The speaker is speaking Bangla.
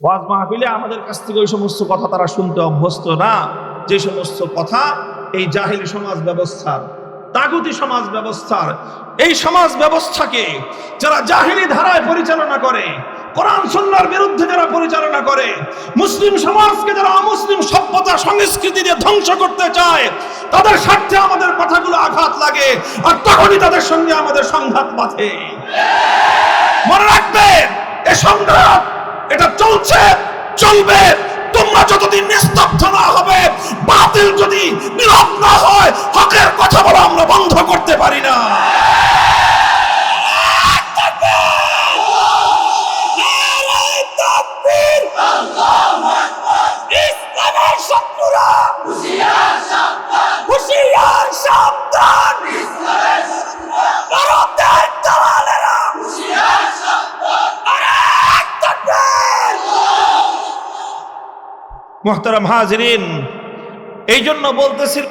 ওয়াজ মাহফিলে আমাদের কাছ থেকে ওই সমস্ত কথা তারা শুনতে অভ্যস্ত না। যে সমস্ত কথা এই জাহিলি সমাজ ব্যবস্থার, তাগুতি সমাজ ব্যবস্থার, এই সমাজ ব্যবস্থাকে যারা জাহিলি ধারায় পরিচালনা করে, কোরআন সন্ন্যার বিরুদ্ধে যারা পরিচালনা করে, মুসলিম সমাজকে যারা অমুসলিম সভ্যতা সংস্কৃতি দিয়ে ধ্বংস করতে চায়, তাদের স্বার্থে আমাদের কথাগুলো আঘাত লাগে আর তখনই তাদের সঙ্গে আমাদের সংঘাত বাঁধে। মনে রাখবেন, এ সংঘাত চলছে চলবে। তোমরা যতদিন নিস্তব্ধ না হবে বাতিল যদি নীরব মোহতারাম হাজরিন এই জন্য বলতেছি